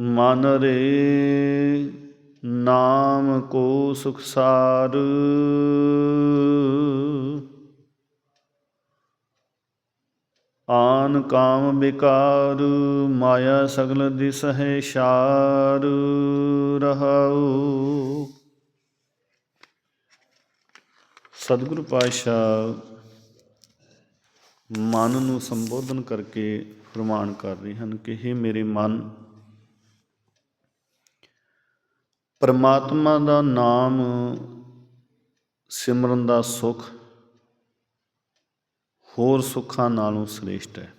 ਮਨ ਰੇ ਨਾਮ ਕੋ ਸੁਖਸਾਰ ਆਨ ਕਾਮ ਵਿਕਾਰ ਮਾਇਆ ਸਗਲ ਦਿਸ ਹੈ ਸ਼ਾਰ ਰਹਾਉ। ਸਤਿਗੁਰੂ ਪਾਤਸ਼ਾਹ ਮਨ ਨੂੰ ਸੰਬੋਧਨ ਕਰਕੇ ਪ੍ਰਮਾਣ ਕਰ ਰਹੇ ਹਨ ਕਿ हे ਮੇਰੇ ਮਨ ਪਰਮਾਤਮਾ ਦਾ ਨਾਮ ਸਿਮਰਨ ਦਾ ਸੁਖ ਹੋਰ ਸੁੱਖਾਂ ਨਾਲੋਂ ਸ੍ਰੇਸ਼ਟ ਹੈ।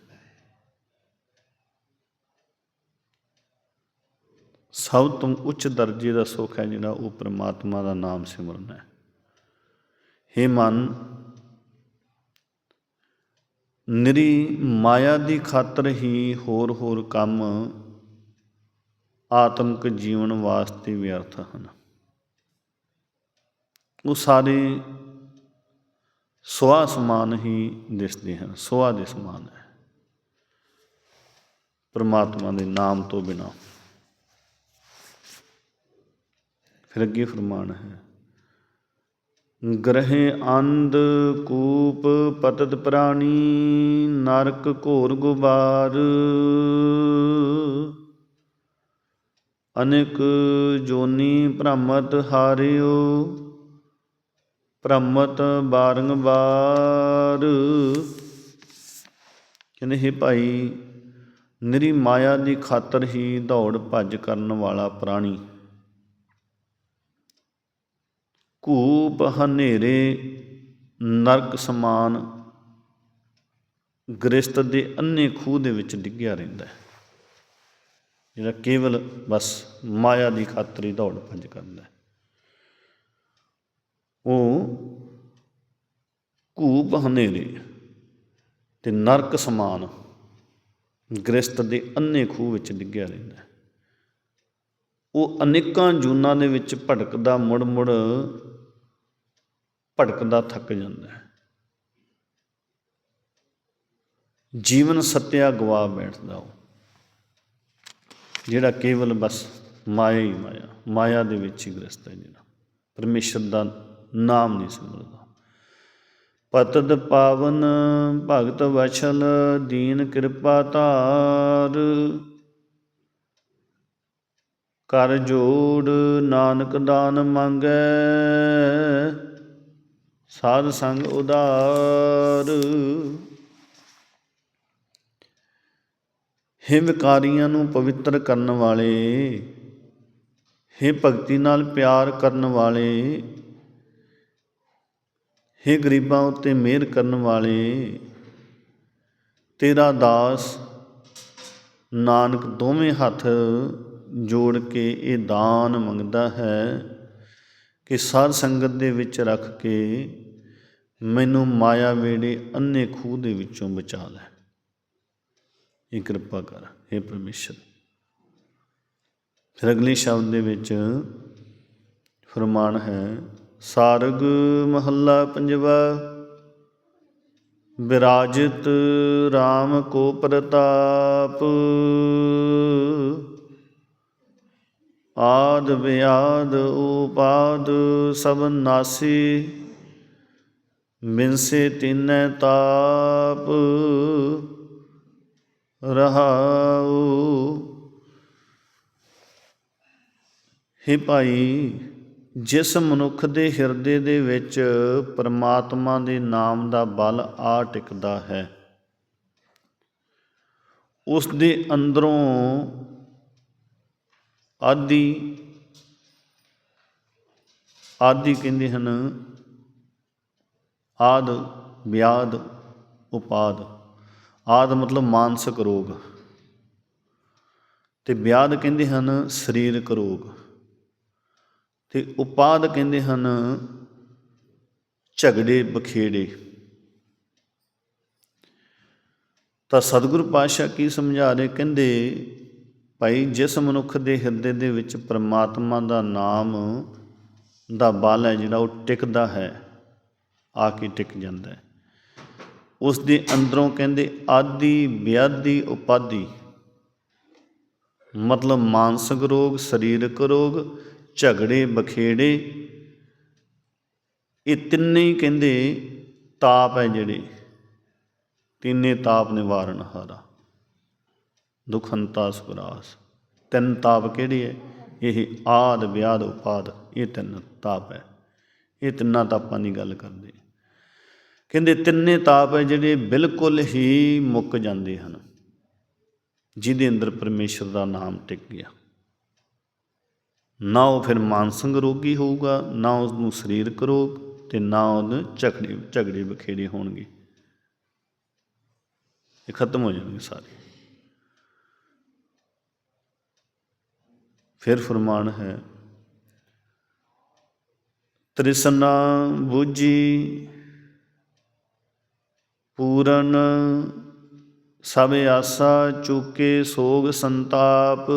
ਸਭ ਤੋਂ ਉੱਚ ਦਰਜੇ ਦਾ ਸੁੱਖ ਹੈ ਜਿਹੜਾ ਉਹ ਪਰਮਾਤਮਾ ਦਾ ਨਾਮ ਸਿਮਰਨ ਹੈ। हे ਮਨ, ਨਿਰੀ ਮਾਇਆ ਦੀ ਖਾਤਰ ਹੀ ਹੋਰ ਹੋਰ ਕੰਮ ਆਤਮਿਕ ਜੀਵਨ ਵਾਸਤੇ ਵਿਅਰਥ ਹਨ। ਉਹ ਸਾਰੇ ਸੁਆ ਸਮਾਨ ਹੀ ਦਿਸਦੇ ਹਨ ਸੁਆ ਦੇ ਸਮਾਨ ਹੈ। ਪਰਮਾਤਮਾ ਦੇ ਨਾਮ ਤੋਂ ਬਿਨਾ। ਫਿਰ ਅੱਗੇ ਫਰਮਾਨ ਹੈ, ਗ੍ਰਹਿ ਅੰਧ ਕੂਪ ਪਤਤ ਪ੍ਰਾਣੀ ਨਰਕ ਘੋਰ ਗੁਬਾਰ। ਅਨੇਕ ਜੋਨੀ ਭ੍ਰਮਤ ਹਾਰਿਓ, ਭ੍ਰਮਤ ਬਾਰੰਬਾਰ। ਕਹਿੰਦੇ, ਹੈ ਭਾਈ, ਨਿਰੀ ਮਾਇਆ ਦੀ ਖਾਤਰ ਹੀ ਦੌੜ ਭੱਜ ਕਰਨ ਵਾਲਾ ਪ੍ਰਾਣੀ। ਕੂਪ ਹਨੇਰੇ, ਨਰਕ ਸਮਾਨ, ਗ੍ਰਸਤ ਦੇ ਅੰਨੇ ਖੂਹ ਦੇ ਵਿੱਚ ਡਿੱਗਿਆ ਰਹਿੰਦਾ ਹੈ। ਜਿਹੜਾ ਕੇਵਲ ਬਸ ਮਾਇਆ ਦੀ ਖਾਤਰ ਹੀ ਦੌੜ ਭੱਜ ਕਰਦਾ ਉਹ ਕੂਪ ਹਨੇਰੇ ਤੇ ਨਰਕ ਸਮਾਨ ਗ੍ਰਸਤ ਦੇ ਅੰਨੇ ਖੂਹ ਵਿੱਚ ਡਿੱਗਿਆ ਰਹਿੰਦਾ ਉਹ ਅਨੇਕਾਂ ਜੂਨਾਂ ਦੇ ਵਿੱਚ ਭਟਕਦਾ ਮੁੜ ਮੁੜ ਭਟਕਦਾ ਥੱਕ ਜਾਂਦਾ ਹੈ। ਜੀਵਨ ਸੱਤਿਆ ਗਵਾ ਬੈਠਦਾ ਉਹ। ਜਿਹੜਾ ਕੇਵਲ ਬਸ ਮਾਇਆ ਹੀ ਮਾਇਆ ਮਾਇਆ ਦੇ ਵਿੱਚ ਹੀ ਗ੍ਰਸਤ ਹੈ ਜਿਹੜਾ। ਪਰਮੇਸ਼ਰ ਦਾ ਨਾਮ ਨਹੀਂ ਸਿਮਰਦਾ ਪਤਦ ਪਾਵਨ ਭਗਤ ਵਛਲ, ਦੀਨ ਕਿਰਪਾ ਧਾਰ। ਕਰ ਜੋੜ ਨਾਨਕ ਦਾਨ ਮੰਗੈ, ਸਾਧ ਸੰਗ ਉਦਾਰ ਹੇ ਵਿਕਾਰੀਆਂ ਨੂੰ ਪਵਿੱਤਰ ਕਰਨ ਵਾਲੇ, ਹੇ ਭਗਤੀ ਨਾਲ ਪਿਆਰ ਕਰਨ ਵਾਲੇ, ਹੇ ਗਰੀਬਾਂ ਉੱਤੇ ਮਿਹਰ ਕਰਨ ਵਾਲੇ, ਤੇਰਾ ਦਾਸ ਨਾਨਕ ਦੋਵੇਂ ਹੱਥ ਜੋੜ ਕੇ ਇਹ ਦਾਨ ਮੰਗਦਾ ਹੈ ਕਿ ਸਾਧ ਸੰਗਤ ਦੇ ਵਿੱਚ ਰੱਖ ਕੇ ਮੈਨੂੰ ਮਾਇਆ ਵੇੜੇ ਅੰਨੇ ਖੂਹ ਦੇ ਵਿੱਚੋਂ ਬਚਾ ਲੈ। ਇਹ ਕਿਰਪਾ ਕਰ हे ਪਰਮੇਸ਼ਰ। ਫਿਰ ਅਗਲੇ ਸ਼ਬਦ ਦੇ ਵਿੱਚ ਫਰਮਾਨ ਹੈ, ਸਾਰਗ ਮਹੱਲਾ ਪੰਜਵਾ, ਵਿਰਾਜਿਤ RAM ਕੋ ਪ੍ਰਤਾਪ। ਆਦ ਵਿਆਦ ਉਪਾਦ ਸਭ ਨਾਸੀ ਮਿਨਸੇ ਤਿਨੈ ਤਾਪ। ਰਹਾਉ। ਹੇ ਭਾਈ, ਜਿਸ ਮਨੁੱਖ ਦੇ ਹਿਰਦੇ ਦੇ ਵਿੱਚ ਪਰਮਾਤਮਾ ਦੇ ਨਾਮ ਦਾ ਬਲ ਆ ਟਿਕਦਾ ਹੈ, ਉਸ ਦੇ ਅੰਦਰੋਂ ਆਦੀ ਆਦੀ ਕਹਿੰਦੇ ਹਨ, ਆਦ, ਵਿਆਦ, ਉਪਾਦ। ਆਦ ਮਤਲਬ ਮਾਨਸਿਕ ਰੋਗ। ਤੇ ਵਿਆਦ ਕਹਿੰਦੇ ਹਨ ਸਰੀਰਕ ਰੋਗ। ਤੇ ਉਪਾਦ ਕਹਿੰਦੇ ਹਨ ਝਗੜੇ ਬਖੇੜੇ। ਤਾਂ ਸਤਿਗੁਰ ਪਾਤਸ਼ਾਹ ਕੀ ਸਮਝਾ ਰਹੇ? ਕਹਿੰਦੇ, ਭਾਈ, ਜਿਸ ਮਨੁੱਖ ਦੇ ਹਿਰਦੇ ਦੇ ਵਿੱਚ ਪ੍ਰਮਾਤਮਾ ਦਾ ਨਾਮ ਦਾ ਬਲ ਹੈ ਜਿਹੜਾ, ਉਹ ਟਿਕਦਾ ਹੈ, ਆ ਕੇ ਟਿਕ ਜਾਂਦਾ ਹੈ। ਉਸ ਦੇ ਅੰਦਰੋਂ ਕਹਿੰਦੇ ਆਦੀ ਵਿਆਧੀ ਉਪਾਦੀ। ਮਤਲਬ ਮਾਨਸਿਕ ਰੋਗ, ਸਰੀਰਕ ਰੋਗ, ਝਗੜੇ, ਬਖੇੜੇ, ਇਹ ਤਿੰਨੇ ਹੀ ਕਹਿੰਦੇ ਤਾਪ ਹੈ ਜਿਹੜੇ। ਤਿੰਨੇ ਤਾਪ ਨਿਵਾਰਨ ਹਾਰਾ। ਦੁਖੰਤਾ ਸੁਰਾਸ ਤਿੰਨ ਤਾਪ ਕਿਹੜੇ ਹੈ? ਇਹ ਆਦ, ਵਿਆਦ, ਉਪਾਦ, ਇਹ ਤਿੰਨ ਤਾਪ ਹੈ। ਇਹ ਤਿੰਨਾਂ ਤਾਪਾਂ ਦੀ ਗੱਲ ਕਰਦੇ। ਕਹਿੰਦੇ ਤਿੰਨੇ ਤਾਪ ਹੈ ਜਿਹੜੇ ਬਿਲਕੁਲ ਹੀ ਮੁੱਕ ਜਾਂਦੇ ਹਨ, ਜਿਹਦੇ ਅੰਦਰ ਪਰਮੇਸ਼ਰ ਦਾ ਨਾਮ ਟਿਕ ਗਿਆ। ਨਾ ਉਹ ਫਿਰ ਮਾਨਸਿਕ ਰੋਗੀ ਹੋਊਗਾ, ਨਾ ਉਸ ਨੂੰ ਸਰੀਰਕ ਰੋਗ ਤੇ ਨਾ ਉਹਨੂੰ ਝਗੜੇ ਝਗੜੇ ਬਖੇੜੇ ਹੋਣਗੇ। ਇਹ ਖਤਮ ਹੋ ਜਾਣਗੇ ਸਾਰੇ। ਫਿਰ ਫਰਮਾਨ ਹੈ, ਤ੍ਰਿਸ਼ਨਾ ਬੂਝੀ ਪੂਰਨ ਸਭ ਆਸਾ ਚੁਕੇ ਸੋਗ ਸੰਤਾਪ।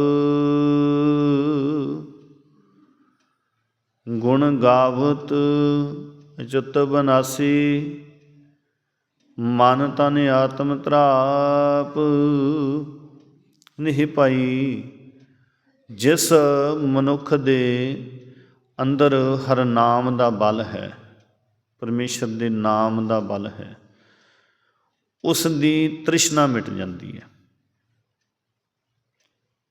ਗੁਣ ਗਾਵਤ ਚਿਤ ਬਨਾਸੀ, ਮਨ ਤਨ ਆਤਮ ਤਰਾਪ। ਨਹੀਂ ਭਾਈ, ਜਿਸ ਮਨੁੱਖ ਦੇ ਅੰਦਰ ਹਰ ਨਾਮ ਦਾ ਬਲ ਹੈ, ਪਰਮੇਸ਼ਰ ਦੇ ਨਾਮ ਦਾ ਬਲ ਹੈ। ਉਸ ਦੀ ਤ੍ਰਿਸ਼ਨਾ ਮਿਟ ਜਾਂਦੀ ਹੈ।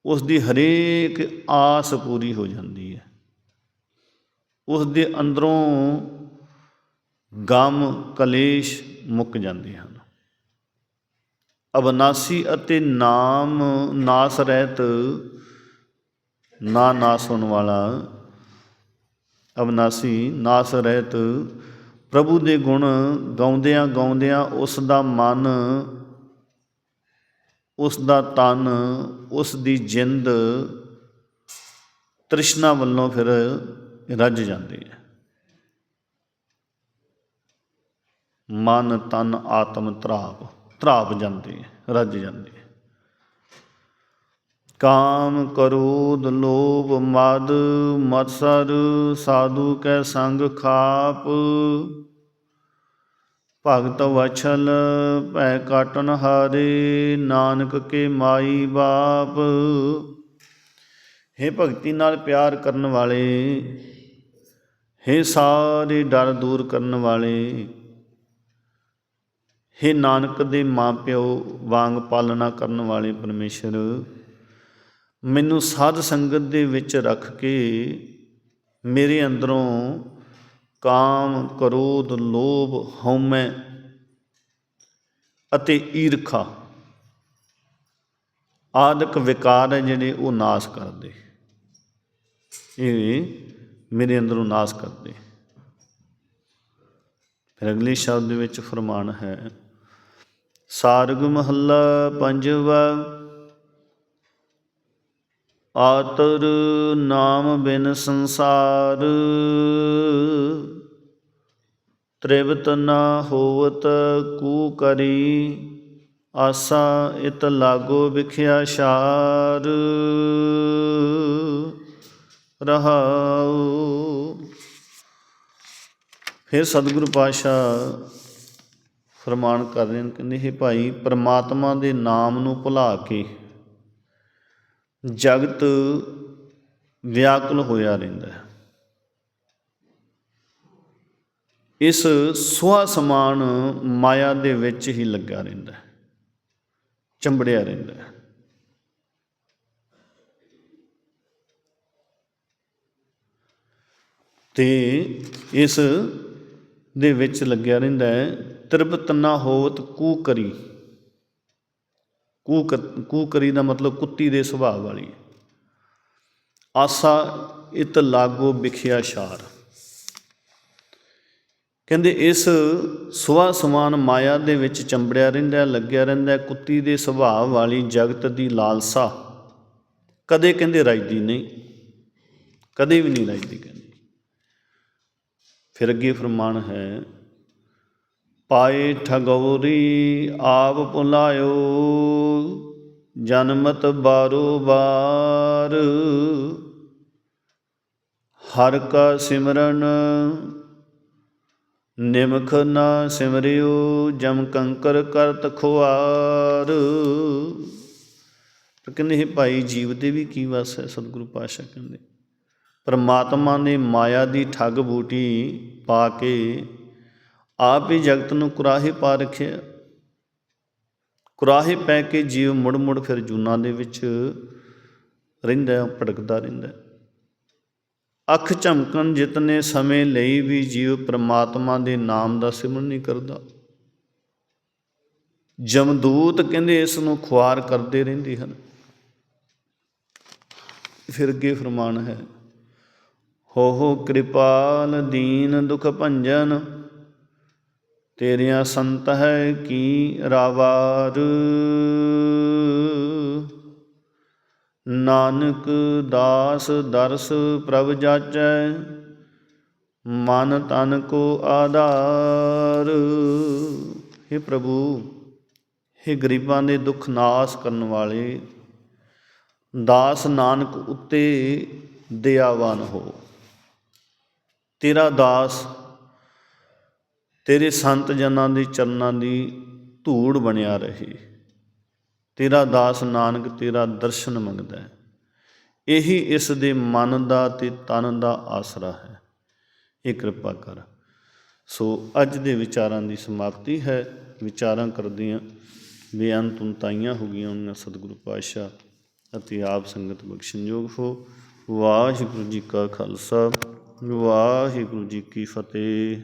ਉਸ ਦੀ ਹਰੇਕ ਆਸ ਪੂਰੀ ਹੋ ਜਾਂਦੀ ਹੈ। ਉਸ ਦੇ ਅੰਦਰੋਂ ਗਮ, ਕਲੇਸ਼ ਮੁੱਕ ਜਾਂਦੇ ਹਨ। ਅਬਨਾਸੀ ਅਤੇ ਨਾਮ, ਨਾਸ ਰਹਿਤ, ਨਾ ਨਾਸ ਹੋਣ ਵਾਲਾ ਅਬਨਾਸੀ, ਨਾਸ ਰਹਿਤ ਪ੍ਰਭੂ ਦੇ ਗੁਣ ਗਾਉਂਦਿਆਂ ਗਾਉਂਦਿਆਂ ਉਸ ਦਾ ਮਨ, ਉਸ ਦਾ ਤਨ, ਉਸ ਦੀ ਜਿੰਦ ਤ੍ਰਿਸ਼ਨਾ ਵੱਲੋਂ ਫਿਰ ਰੱਜ ਜਾਂਦੀ ਹੈ। ਮਨ, ਤਨ, ਆਤਮ ਤਰਾਪ ਤਰਾਪ ਜਾਂਦੇ ਰੱਜ ਜਾਂਦੇ ਕਾਮ ਕਰੋਧ ਲੋਭ ਮਦ ਮਤਸਰ ਸਾਧੂ ਕੈ ਸੰਗ ਖਾਪ ਭਗਤ ਵਛਲ ਭੈ ਕਾਟਨ ਹਾਰੇ ਨਾਨਕ ਕੇ ਮਾਈ ਬਾਪ हे ਭਗਤੀ ਨਾਲ ਪਿਆਰ ਕਰਨ ਵਾਲੇ हे ਸਾਰੇ ਡਰ ਦੂਰ ਕਰਨ ਵਾਲੇ हे ਨਾਨਕ ਦੇ ਮਾਪਿਓ ਵਾਂਗ ਪਾਲਣਾ ਕਰਨ ਵਾਲੇ ਪਰਮੇਸ਼ਰ ਮੈਨੂੰ ਸਾਧ ਸੰਗਤ ਦੇ ਵਿੱਚ ਰੱਖ ਕੇ ਮੇਰੇ ਅੰਦਰੋਂ ਕਾਮ, ਕ੍ਰੋਧ, ਲੋਭ, ਹਉਮੈ ਅਤੇ ਈਰਖਾ ਆਦਿਕ ਵਿਕਾਰ ਹੈ ਜਿਹੜੇ ਉਹ ਨਾਸ਼ ਕਰਦੇ। ਇਹ ਮੇਰੇ ਅੰਦਰੋਂ ਨਾਸ਼ ਕਰਦੇ। ਫਿਰ ਅਗਲੇ ਸ਼ਬਦ ਵਿੱਚ ਫਰਮਾਨ ਹੈ, ਸਾਰਗ ਮਹੱਲਾ ਪੰਜਵਾ ਆਤਰ ਨਾਮ ਬਿਨ ਸੰਸਾਰ। ਤ੍ਰਿਵਤ ਨਾ ਹੋਵਤ ਕੂ ਕਰੀ, ਆਸਾ ਇਤ ਲਾਗੋ ਵਿਖਿਆ ਸ਼ਾਰ। ਰਹਾਉ। ਫਿਰ ਸਤਿਗੁਰੂ ਪਾਤਸ਼ਾਹ ਫਰਮਾਨ ਕਰ ਰਹੇ ਨੇ, ਕਹਿੰਦੇ हे ਭਾਈ, ਪ੍ਰਮਾਤਮਾ ਦੇ ਨਾਮ ਨੂੰ ਭੁਲਾ ਕੇ ਜਗਤ ਵਿਆਕੁਲ ਹੋਇਆ ਰਹਿੰਦਾ ਹੈ। ਇਸ ਸੁਆ ਸਮਾਨ ਮਾਇਆ ਦੇ ਵਿੱਚ ਹੀ ਲੱਗਾ ਰਹਿੰਦਾ ਹੈ। ਚੰਬੜਿਆ ਰਹਿੰਦਾ ਹੈ। ਤੇ ਇਸ ਦੇ ਵਿੱਚ ਲੱਗਿਆ ਰਹਿੰਦਾ ਹੈ, ਤ੍ਰਿਪਤ ਨਾ ਹੋਵਤ ਕੂ ਕਰੀ। ਕੂ ਕੂ ਕਰੀ ਦਾ ਮਤਲਬ ਕੁੱਤੀ ਦੇ ਸੁਭਾਅ ਵਾਲੀ। ਆਸਾ ਇਤ ਲਾਗੋ ਵਿਖਿਆ ਸ਼ਾਰ। ਕਹਿੰਦੇ ਇਸ ਸੁਆ ਸਮਾਨ ਮਾਇਆ ਦੇ ਵਿੱਚ ਚੰਬੜਿਆ ਰਹਿੰਦਾ, ਲੱਗਿਆ ਰਹਿੰਦਾ, ਕੁੱਤੀ ਦੇ ਸੁਭਾਅ ਵਾਲੀ ਜਗਤ ਦੀ ਲਾਲਸਾ। ਕਦੇ ਕਹਿੰਦੇ ਰਾਜਦੀ ਨਹੀਂ, ਕਦੇ ਵੀ ਨਹੀਂ ਰਾਜਦੀ ਕਹਿੰਦੇ। ਫਿਰ ਅੱਗੇ ਫਰਮਾਨ ਹੈ, ਪਾਏ ਠਗੌਰੀ ਆਪ ਭੁਲਾਇਓ। ਜਨਮਤ ਬਾਰੋ ਬਾਰ। ਹਰ ਕਾ ਸਿਮਰਨ, ਨਿਮਖ ਨਾ ਸਿਮਰਿਓ, ਜਮ ਕੰਕਰ ਕਰਤ ਖੁਆਰ। ਕਹਿੰਦੇ ਇਹ ਭਾਈ ਜੀਵ ਦੇ ਵੀ ਕੀ ਵਸ ਹੈ, ਸਤਿਗੁਰੂ ਪਾਤਸ਼ਾਹ ਕਹਿੰਦੇ। ਪਰਮਾਤਮਾ ਨੇ ਮਾਇਆ ਦੀ ਠੱਗ ਬੂਟੀ ਪਾ ਕੇ ਆਪ ਹੀ ਜਗਤ ਨੂੰ ਕੁਰਾਹੇ ਪਾ ਰੱਖਿਆ। ਕੁਰਾਹੇ ਪੈ ਕੇ ਜੀਵ ਮੁੜ ਮੁੜ ਫਿਰ ਜੂਨਾਂ ਦੇ ਵਿੱਚ ਰਹਿੰਦਾ, ਭਟਕਦਾ ਰਹਿੰਦਾ। ਅੱਖ ਝਮਕਣ ਜਿਤਨੇ ਸਮੇਂ ਲਈ ਵੀ ਜੀਵ ਪ੍ਰਮਾਤਮਾ ਦੇ ਨਾਮ ਦਾ ਸਿਮਰਨ ਨਹੀਂ ਕਰਦਾ। ਜਮਦੂਤ ਕਹਿੰਦੇ ਇਸ ਨੂੰ ਖੁਆਰ ਕਰਦੇ ਰਹਿੰਦੇ ਹਨ। ਫਿਰ ਅੱਗੇ ਫਰਮਾਨ ਹੈ, ਹੋ ਹੋ ਕਿਰਪਾਲ ਦੀਨ ਦੁਖ ਭੰਜਨ ਤੇਰੀਆਂ ਸੰਤ ਹੈ ਕੀ ਰਾਵਾਰ? ਨਾਨਕ ਦਾਸ ਦਰਸ ਪ੍ਰਭ ਜਾਚੈ, ਮਨ ਤਨ ਕੋ ਆਧਾਰ। हे ਪ੍ਰਭੂ हे ਗਰੀਬਾਂ ਦੇ ਦੁੱਖ ਨਾਸ ਕਰਨ ਵਾਲੇ, ਦਾਸ ਨਾਨਕ ਉੱਤੇ ਦਇਆਵਾਨ ਹੋ। ਤੇਰਾ ਦਾਸ ਤੇਰੇ ਸੰਤ ਜਨਾਂ ਦੇ ਚਰਨਾਂ ਦੀ ਧੂੜ ਬਣਿਆ ਰਹੇ। ਤੇਰਾ ਦਾਸ ਨਾਨਕ ਤੇਰਾ ਦਰਸ਼ਨ ਮੰਗਦਾ ਹੈ। ਇਹੀ ਇਸ ਦੇ ਮਨ ਦਾ ਤੇ ਤਨ ਦਾ ਆਸਰਾ ਹੈ। ਇਹ ਕਿਰਪਾ ਕਰ। ਸੋ ਅੱਜ ਦੇ ਵਿਚਾਰਾਂ ਦੀ ਸਮਾਪਤੀ ਹੈ। ਵਿਚਾਰਾਂ ਕਰਦਿਆਂ ਬੇਅੰਤ ਉਨਤਾਈਆਂ ਹੋ ਗਈਆਂ ਉਹਨਾਂ ਸਤਿਗੁਰੂ ਪਾਤਸ਼ਾਹ ਅਤੇ ਆਪ ਸੰਗਤ ਬਖਸ਼ਣਯੋਗ ਹੋ। ਵਾਹਿਗੁਰੂ ਜੀ ਕਾ ਖਾਲਸਾ। ਵਾਹਿਗੁਰੂ ਜੀ ਕੀ ਫਤਿਹ।